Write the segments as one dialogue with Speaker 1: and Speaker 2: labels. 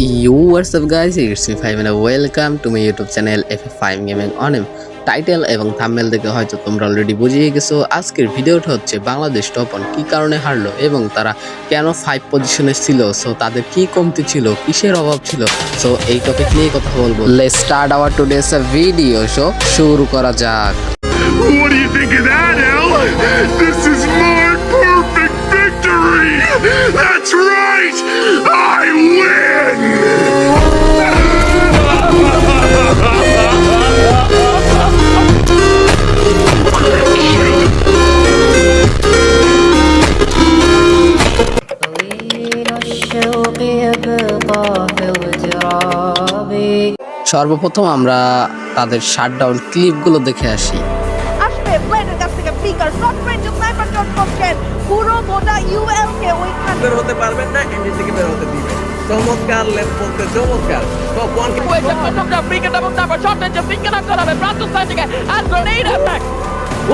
Speaker 1: What's up guys? It's me Five and welcome to my YouTube channel FF5 Gaming on him title এবং thumbnail দেখে হয়তো তোমরা already বুঝিয়ে গেছো আজকের ভিডিওটা হচ্ছে বাংলাদেশ টপন কী কারণে হারলো এবং তারা কেন ফাইভ পজিশনে ছিল সো তাদের কি কমতি ছিল কিসের অভাব ছিল সো এই টপিক নিয়ে কথা বলব। Let's start our today's video show শুরু করা যাক।
Speaker 2: What do you think of that, Al? This is perfect victory! That's right! I win!
Speaker 1: সর্বপ্রথম আমরা তাদের শাটডাউন ক্লিপগুলো দেখে আসি
Speaker 3: আসবে শর্ট রেঞ্জে স্নাইপার শট করছেন পুরো গোটা ইউএল কে ওইখানে
Speaker 4: বের হতে পারবেন না এন্ডি থেকে বের হতে দিবেন। চমৎকার লেফট বলতে চমৎকার। Top one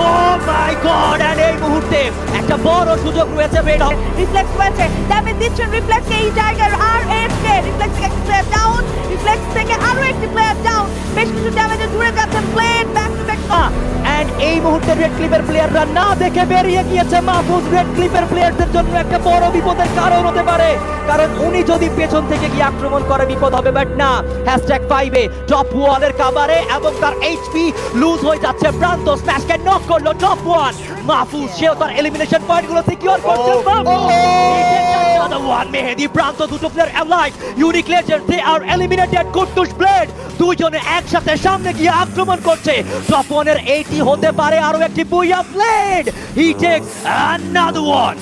Speaker 5: oh my god আর এই মুহূর্তে একটা বড় সুযোগ রয়েছে হওয়ার।
Speaker 3: রিফ্লেক্স হয়েছে ড্যামেজ দিচ্ছেন রিফ্লেক্স এই জায়গার আর এফ কে। রিফ্লেক্স
Speaker 5: প্লেয়াররা না দেখে বেরিয়ে গিয়েছে মাহফুজ রেড ক্লিপের প্লেয়ারদের জন্য একটা বড় বিপদের কারণ হতে পারে। কারণ উনি যদি পেছন থেকে গিয়ে আক্রমণ করে বিপদ হবে বাট না। হ্যাশট্যাগ ফাইভে টপ ওয়ানের কাভারে এবং তার এইচপি লুজ হয়ে যাচ্ছে। প্রান্ত স্ম্যাশকে নক করল টপ ওয়ান মাহফুজ সেও তার এলিমিনেশন পয়েন্টগুলো সিকিউর করছে। Another one মেহেদি প্রান্ত দুটো player alive unique legend they are eliminated Kutus blade দুইজনে একসাথে সামনে গিয়ে আক্রমণ করছে। টপ ওয়ানের এইটি হতে পারে আরও একটি booyah blade He takes another
Speaker 6: one.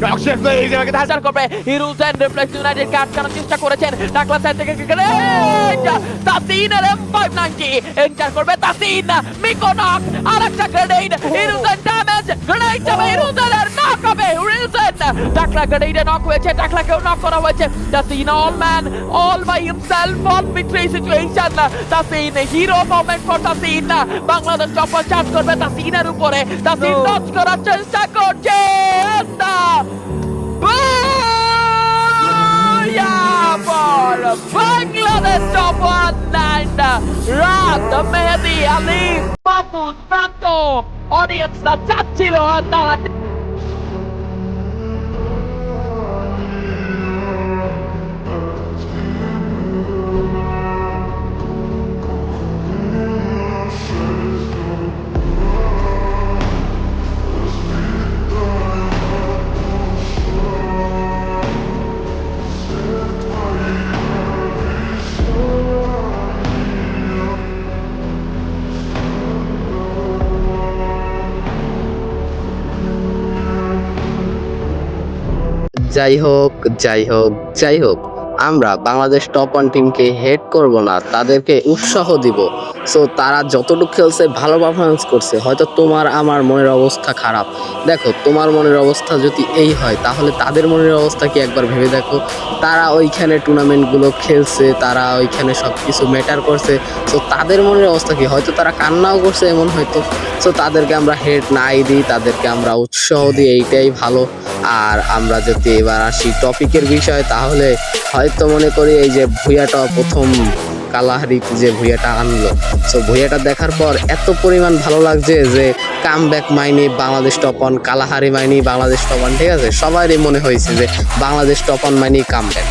Speaker 6: Player এটাকে হাজার করবে। Heroes and reflex united cut করার চেষ্টা করেছেন। ডাকলা সাইড থেকে গ্রেনেড তাসিন আর M590 এন্টার করবে তাসিন মিকোনক আরেকটা grenade heroes and damage grenade যাবে হিরোজ নক হবে। হিরোজ ডাকলা গ্রেনেডে নক হয়েছে। ডাকলাকেও নক করা হয়েছে। Tasin all man all by himself betray situation Tasin hero moment for Tasin Bangladesh topper charge করবে তাসিনের উপরে। তাসিন টচ করার চেষ্টা করছে। বাংলাদেশ টপ ওয়ান নাইন রাত মেহেদি আলী মাহমুদ প্রান্ত অডিয়েন্সরা চাচ্ছিল তারা
Speaker 1: যাই হোক যাই হোক যাই হোক আমরা বাংলাদেশ টপ ওয়ান টিমকে হেড করব না, তাদেরকে উৎসাহ দিব। সো তারা যতটুকু খেলছে, ভালো পারফরমেন্স করছে। হয়তো তোমার, আমার মনের অবস্থা খারাপ। দেখো, তোমার মনের অবস্থা যদি এই হয়, তাহলে তাদের মনের অবস্থা কি একবার ভেবে দেখো? তারা ওইখানে টুর্নামেন্টগুলো খেলছে, তারা ওইখানে সব কিছু ম্যাটার করছে। সো তাদের মনের অবস্থা কি? হয়তো তারা কান্নাও করছে এমন হয়তো। সো তাদেরকে আমরা হেড নাই দিই, তাদেরকে আমরা উৎসাহ দিই, এইটাই ভালো। আর আমরা যদি এবার আসি টপিকের বিষয়, তাহলে হয়তো মনে করি এই যে ভুইয়াটা প্রথম কালাহারিতে যে ভুইয়াটা আনলো। সো ভুইয়াটা দেখার পর এত পরিমাণ ভালো লাগছে যে কাম ব্যাক মাইনি, বাংলাদেশ টপন কালাহারি মাইনি, বাংলাদেশ টপন ঠিক আছে? সবারই মনে হয়েছে যে বাংলাদেশ টপন মাইনি কাম ব্যাক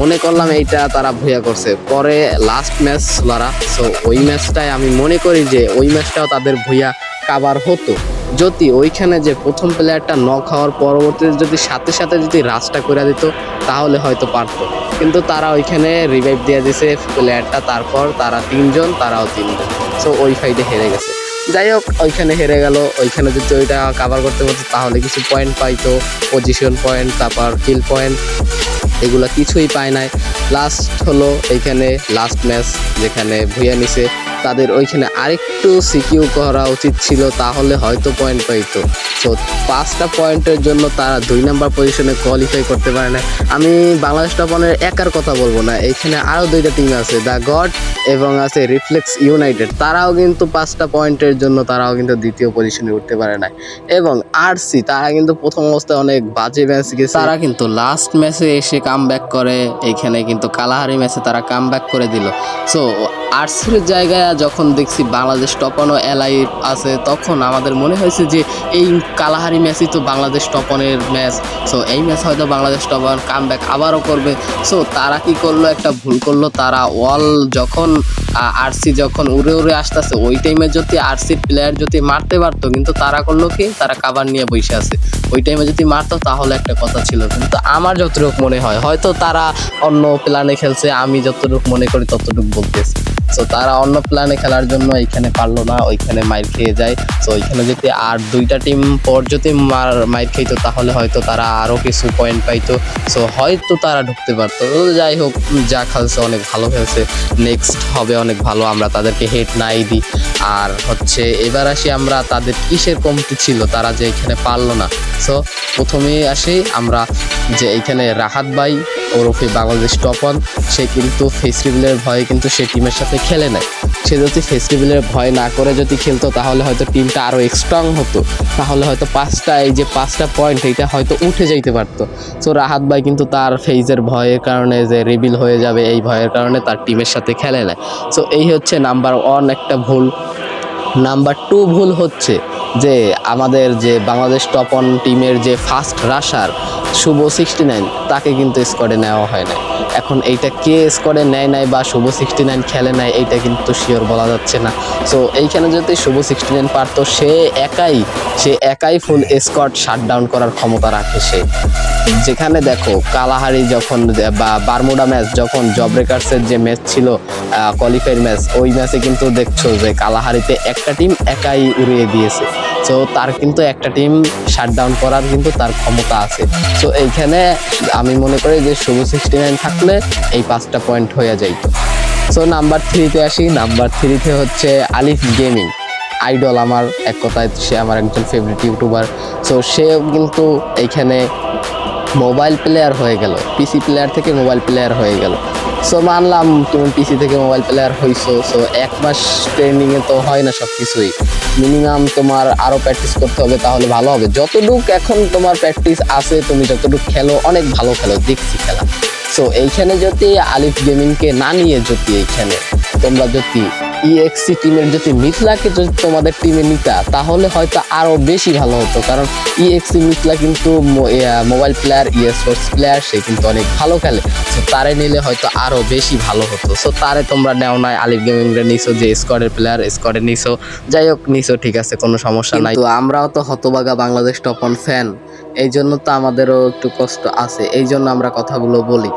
Speaker 1: মনে করলাম এইটা তারা ভুইয়া করছে। পরে লাস্ট ম্যাচ লড়া সো ওই ম্যাচটাই আমি মনে করি যে ওই ম্যাচটাও তাদের ভুইয়া কাবার হতো। যদি ওইখানে যে প্রথম প্লেয়ারটা নক হওয়ার পরবর্তীতে যদি সাথে সাথে যদি রাজটা করে দিত, তাহলে হয়তো পারতো। কিন্তু তারা ওইখানে রিভাইভ দিয়ে দিছে প্লেয়ারটা তারপর তারা তিনজন, তারাও তিনজন। সো ওই ফাইটে হেরে গেছে। যাই হোক, ওইখানে হেরে গেল। ওইখানে যদি ওইটা কাভার করতে পারতো, তাহলে কিছু পয়েন্ট পাইতো। পজিশন পয়েন্ট তারপর কিল পয়েন্ট এগুলো কিছুই পায় নাই। লাস্ট হলো এইখানে লাস্ট ম্যাচ যেখানে ভুইয়া নিছে। তাদের ওইখানে আরেকটু সিকিউ করা উচিত ছিল, তাহলে হয়তো পয়েন্ট পাইতো। সো পাঁচটা পয়েন্টের জন্য তারা দুই নাম্বার পজিশনে কোয়ালিফাই করতে পারে না। আমি বাংলাদেশ টপনের একার কথা বলব না এইখানে আরও দুইটা টিম আছে দ্য গড এবং আছে রিফ্লেক্স ইউনাইটেড তারাও কিন্তু পাঁচটা পয়েন্টের জন্য তারাও কিন্তু দ্বিতীয় পজিশনে উঠতে পারে না এবং আরসি তারা কিন্তু প্রথম অবস্থায় অনেক বাজে ম্যাচ গেছে। তারা কিন্তু লাস্ট ম্যাচে এসে কাম ব্যাক করে এইখানে কিন্তু কালাহারি ম্যাচে তারা কাম ব্যাক করে দিল। সো আরসির জায়গায় যখন দেখছি বাংলাদেশ টপানো এলাই আছে, তখন আমাদের মনে হয়েছে যে এই কালাহারি ম্যাচই তো বাংলাদেশ টপনের ম্যাচ সো এই ম্যাচ হয়তো বাংলাদেশ টপন কাম ব্যাক আবারও করবে। সো তারা কি করল? একটা ভুল করল। তারা ওয়াল যখন আরসি যখন উড়ে উড়ে আসতেছে, ওই টাইমে যদি আরসির প্লেয়ার যদি মারতে পারতো, কিন্তু তারা করল কি? তারা কাবার নিয়ে বসে আছে। ওই টাইমে যদি মারতো, তাহলে একটা কথা ছিল। কিন্তু আমার যতটুকু মনে হয়, হয়তো তারা অন্য প্ল্যানে খেলছে, আমি যতটুকু মনে করি, ততটুকু বলতেছি। সো তারা অন্য প্ল্যানে খেলার জন্য এইখানে পারল না, ওইখানে মাইর খেয়ে যায়। সো ওইখানে যদি আর দুইটা টিম পর যদি মার, মাইর খেতো তাহলে হয়তো তারা আরও কিছু পয়েন্ট পাইতো। সো হয়তো তারা ঢুকতে পারতো। যাই হোক, যা খেলছে অনেক ভালো খেলছে। নেক্সট হবে অনেক ভালো, আমরা তাদেরকে হেড নাই দিই। আর হচ্ছে, এবার আসি আমরা তাদের কিসের কমতি ছিল, তারা যে এখানে পারল না। সো প্রথমেই আসি আমরা যে এইখানে রাহাত ভাই ওরফে বাংলাদেশ টপন সে কিন্তু ফেস্টিভ্যালের ভয়ে কিন্তু সে টিমের সাথে খেলে নেয় সে যদি ফেস্টিভ্যালের ভয় না করে যদি খেলতো, তাহলে হয়তো টিমটা আরও স্ট্রং হতো। তাহলে হয়তো পাঁচটা, এই যে পাঁচটা পয়েন্ট এইটা হয়তো উঠে যাইতে পারতো। সো রাহাত ভাই কিন্তু তার ফেজের ভয়ের কারণে যে রিবিল হয়ে যাবে, এই ভয়ের কারণে তার টিমের সাথে খেলে নেয় সো এই হচ্ছে নাম্বার ওয়ান একটা ভুল। নাম্বার টু ভুল হচ্ছে যে আমাদের যে বাংলাদেশ টপন টিমের যে first rusher Shuvo sixty nine তাকে কিন্তু স্কোয়াডে নেওয়া হয় না এখন এইটা কে স্কোয়াডে নেয় নাই বা শুভ সিক্সটি নাইন খেলে নাই, এইটা কিন্তু শিওর বলা যাচ্ছে না। সো এইখানে যদি শুভ সিক্সটি নাইন পারতো, সে একাই সে একাই ফুল স্কোয়াড শাট ডাউন করার ক্ষমতা রাখে সে। যেখানে দেখো, কালাহারি যখন, বা বারমুডা ম্যাচ যখন জব যে ম্যাচ ছিল কোয়ালিফাইড ম্যাচ ওই ম্যাচে কিন্তু দেখছ যে কালাহারিতে একটা টিম একাই উড়িয়ে দিয়েছে। সো তার কিন্তু একটা টিম শাট ডাউন করার কিন্তু তার ক্ষমতা আছে। সো এইখানে আমি মনে করি যে শুভ সিক্সটি নাইন থাকলে এই পাঁচটা পয়েন্ট হয়ে যাইতো সো নাম্বার থ্রিতে আসি। নাম্বার থ্রিতে হচ্ছে আলিফ গেমিং আইডল আমার এক কথায় সে আমার একজন ফেভারিট ইউটিউবার সো সেও কিন্তু এইখানে মোবাইল প্লেয়ার হয়ে গেল। পিসি প্লেয়ার থেকে মোবাইল প্লেয়ার হয়ে গেল। সো মানলাম তুমি পিসি থেকে মোবাইল প্লেয়ার হইছো। সো এক মাস ট্রেনিংয়ে তো হয় না সব কিছুই মিনিমাম তোমার আরও প্র্যাকটিস করতে হবে তাহলে ভালো হবে। যতটুক এখন তোমার প্র্যাকটিস আছে, তুমি যতটুক খেলো, অনেক ভালো খেলো। দেখছি খেলা। সো এইখানে যদি আলিফ গেমিংকে না নিয়ে যদি এইখানে তোমরা যদি ইএক্সি টিমের যদি মিথলাকে যদি তোমাদের টিমে নিতা, তাহলে হয়তো আরও বেশি ভালো হতো। কারণ ইএক্সি মিথলা কিন্তু মোবাইল প্লেয়ার ইয়ে স্পোর্টস প্লেয়ার সে কিন্তু অনেক ভালো খেলে। সো তারে নিলে হয়তো আরও বেশি ভালো হতো। সো তারে তোমরা নেও নাই, আলিফ গেমিংরে নিছো যে স্কোয়াডের প্লেয়ার স্কোয়াডে নিছো। যাই হোক, নিছো, ঠিক আছে, কোনো সমস্যা নাই। তো আমরাও তো হতবাগা বাংলাদেশ টপন ফ্যান এই জন্য তো আমাদেরও একটু কষ্ট আছে। এই জন্য আমরা কথাগুলো বলি।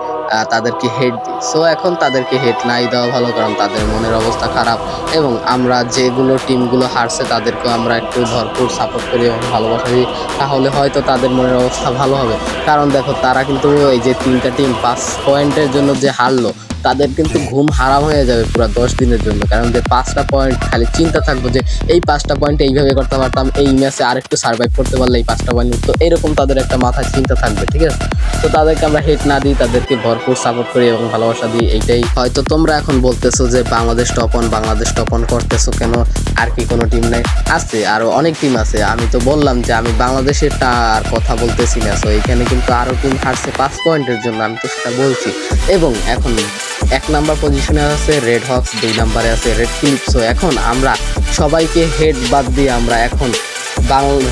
Speaker 1: তাদেরকে হেড দিই। সো এখন তাদেরকে হেড নাই দেওয়া ভালো, কারণ তাদের মনের অবস্থা খারাপ এবং আমরা যেগুলো টিমগুলো হারছে, তাদেরকেও আমরা একটু ভরপুর সাপোর্ট করি এবং ভালোবাসা দিই। তাহলে হয়তো তাদের মনের অবস্থা ভালো হবে। কারণ দেখো, তারা কিন্তু এই যে তিনটা টিম পাঁচ পয়েন্টের জন্য যে হারলো, তাদের কিন্তু ঘুম হারাম হয়ে যাবে পুরো দশ দিনের জন্য। কারণ যে পাঁচটা পয়েন্ট খালি চিন্তা থাকব যে এই পাঁচটা পয়েন্ট এইভাবে করতে পারতাম, এই ম্যাচে আরেকটু সার্ভাইভ করতে পারলে এই পাঁচটা পয়েন্ট তো এরকম তাদের একটা মাথায় চিন্তা থাকবে, ঠিক আছে? তো তাদেরকে আমরা হেট না দিই, তাদেরকে ভরপুর সাপোর্ট করি এবং ভালোবাসা দিই, এইটাই। হয়তো তোমরা এখন বলতেছো যে বাংলাদেশ টপন বাংলাদেশ টপন করতেছো কেন? আর কি কোনো টিম নাই? আছে, আরও অনেক টিম আছে। আমি তো বললাম যে আমি বাংলাদেশের আর কথা বলতেছি না সো এখানে কিন্তু আরও টিম হারছে পাঁচ পয়েন্টের জন্য, আমি তো সেটা বলছি। এবং এখন এক নাম্বার পজিশনে আছে রেড হক্স দুই নাম্বারে আছে রেড ক্লিপসো এখন আমরা সবাইকে হেড বাদ দিয়ে আমরা এখন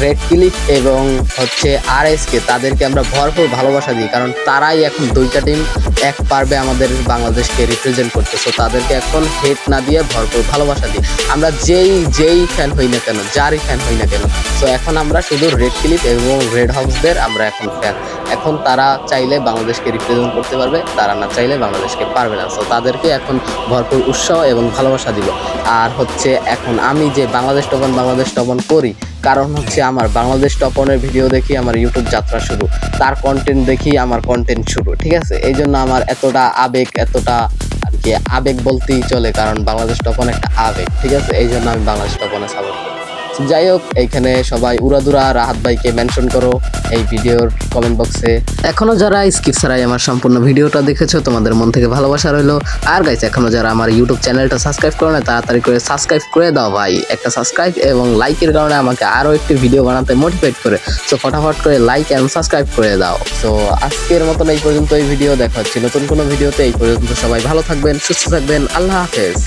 Speaker 1: রেড ক্লিপ এবং হচ্ছে আর কে তাদেরকে আমরা ভরপুর ভালোবাসা দিই, কারণ তারাই এখন দুইটা টিম এক পারবে আমাদের বাংলাদেশকে রিপ্রেজেন্ট করতে। সো তাদেরকে এখন হেড না দিয়ে ভরপুর ভালোবাসা দিই। আমরা যেই যেই ফ্যান হই না কেন, যারই ফ্যান হই না কেন সো এখন আমরা শুধু রেড ক্লিপ এবং রেড হাউসদের আমরা এখন ফ্যান এখন তারা চাইলে বাংলাদেশকে রিপ্রেজেন্ট করতে পারবে, তারা না চাইলে বাংলাদেশকে পারবে না। সো তাদেরকে এখন ভরপুর উৎসাহ এবং ভালোবাসা দিব। আর হচ্ছে এখন আমি যে বাংলাদেশ টপন বাংলাদেশ টপন করি কারণ হচ্ছে আমার বাংলাদেশ টপনের ভিডিও দেখি আমার ইউটিউব যাত্রা শুরু। তার কন্টেন্ট দেখি আমার কন্টেন্ট শুরু, ঠিক আছে? এই জন্য আমার এতটা আবেগ, এতটা আর কি আবেগ বলতেই চলে, কারণ বাংলাদেশ টপন একটা আবেগ, ঠিক আছে? এই জন্য আমি বাংলাদেশ টপনে সাপোর্ট যাই হোক এইখানে সবাই উড়াদুরা রাহাত ভাইকে মেনশন করো এই ভিডিওর কমেন্ট বক্সে এখনও যারা স্কিপ ছাড়াই আমার সম্পূর্ণ ভিডিওটা দেখেছ, তোমাদের মন থেকে ভালোবাসা রইল। আর গাইছে এখনও যারা আমার ইউটিউব চ্যানেলটা সাবস্ক্রাইব করো না তাড়াতাড়ি করে সাবস্ক্রাইব করে দাও ভাই। একটা সাবস্ক্রাইব এবং লাইকের কারণে আমাকে আরও একটি ভিডিও বানাতে মোটিভেট করে। সো ফটাফট করে লাইক অ্যান্ড সাবস্ক্রাইব করে দাও। সো আজকের মতন এই পর্যন্ত এই ভিডিও দেখা হচ্ছে নতুন কোনো ভিডিওতে এই পর্যন্ত সবাই ভালো থাকবেন, সুস্থ থাকবেন। আল্লাহ হাফেজ।